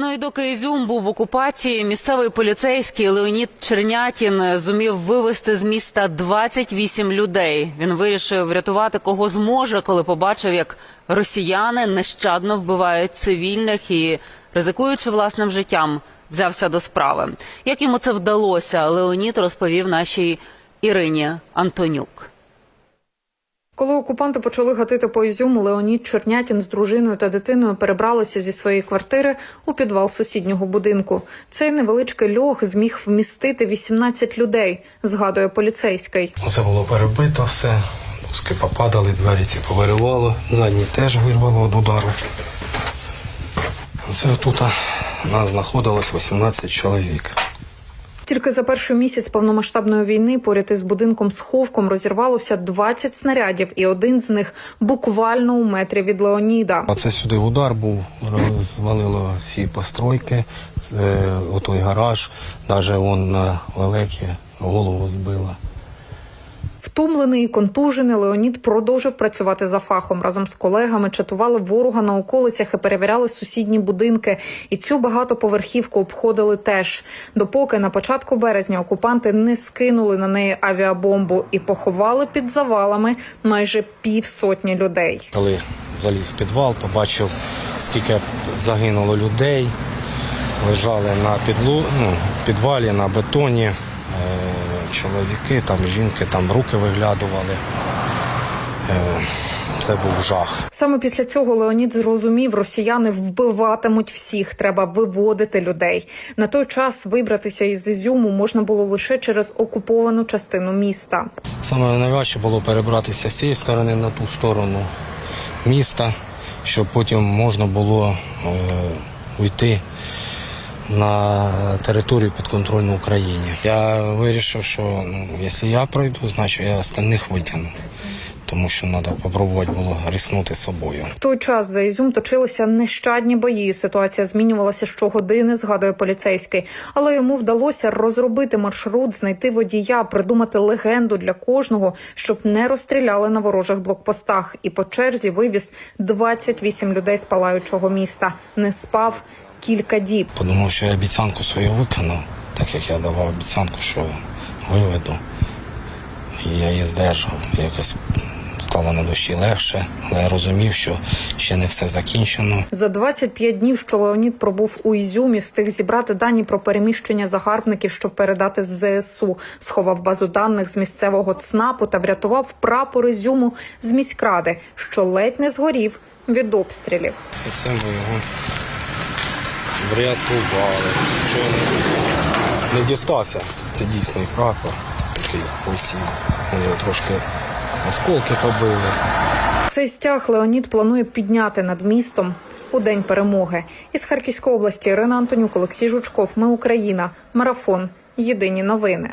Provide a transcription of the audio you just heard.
Ну і доки Ізюм був в окупації, місцевий поліцейський Леонід Чернятін зумів вивезти з міста 28 людей. Він вирішив врятувати кого зможе, коли побачив, як росіяни нещадно вбивають цивільних і, ризикуючи власним життям, взявся до справи. Як йому це вдалося, Леонід розповів нашій Ірині Антонюк. Коли окупанти почали гатити по Ізюму, Леонід Чорнятін з дружиною та дитиною перебралися зі своєї квартири у підвал сусіднього будинку. Цей невеличкий льох зміг вмістити 18 людей, згадує поліцейський. Це було перебито все. Доски попадали, двері ці повиривало, задні теж вирвало від удару. Це тут нас знаходилось 18 чоловік. Тільки за перший місяць повномасштабної війни поряд із будинком сховком розірвалося 20 снарядів, і один з них буквально у метрі від Леоніда. А це сюди удар був, розвалило всі постройки, це отой гараж, навіть он на лелекі голову збила. Втомлений і контужений Леонід продовжив працювати за фахом. Разом з колегами чатували ворога на околицях і перевіряли сусідні будинки. І цю багатоповерхівку обходили теж. Допоки на початку березня окупанти не скинули на неї авіабомбу і поховали під завалами майже півсотні людей. Коли заліз в підвал, побачив, скільки загинуло людей, лежали на підлу, ну, підвалі на бетоні. Чоловіки, там жінки, там руки виглядували. Е, це був жах. Саме після цього Леонід зрозумів, росіяни вбиватимуть всіх. Треба виводити людей. На той час вибратися із Ізюму можна було лише через окуповану частину міста. Саме найважче було перебратися з цієї сторони на ту сторону міста, щоб потім можна було е, уйти на територію підконтрольну Україні. Я вирішив, що ну, якщо я пройду, значить я остальних витягну. Тому що треба спробувати було рискнути собою. В той час за Ізюм точилися нещадні бої. Ситуація змінювалася щогодини, згадує поліцейський. Але йому вдалося розробити маршрут, знайти водія, придумати легенду для кожного, щоб не розстріляли на ворожих блокпостах. І по черзі вивіз 28 людей з палаючого міста. Не спав кілька діб. Подумав, що я обіцянку свою виконав, так як я давав обіцянку, що виведу. І я її здержав. Якось стало на душі легше, але я розумів, що ще не все закінчено. За 25 днів, що Леонід пробув у Ізюмі, встиг зібрати дані про переміщення загарбників, щоб передати з ЗСУ. Сховав базу даних з місцевого ЦНАПу та врятував прапор Ізюму з міськради, що ледь не згорів від обстрілів. І це ми його врятували. Що не, не дістався. Це дійсний прапор, такий осінь. Його трошки осколки побили. Цей стяг Леонід планує підняти над містом у день перемоги. Із Харківської області Ірина Антонюк, Олексій Жучков. Ми Україна. Марафон. Єдині новини.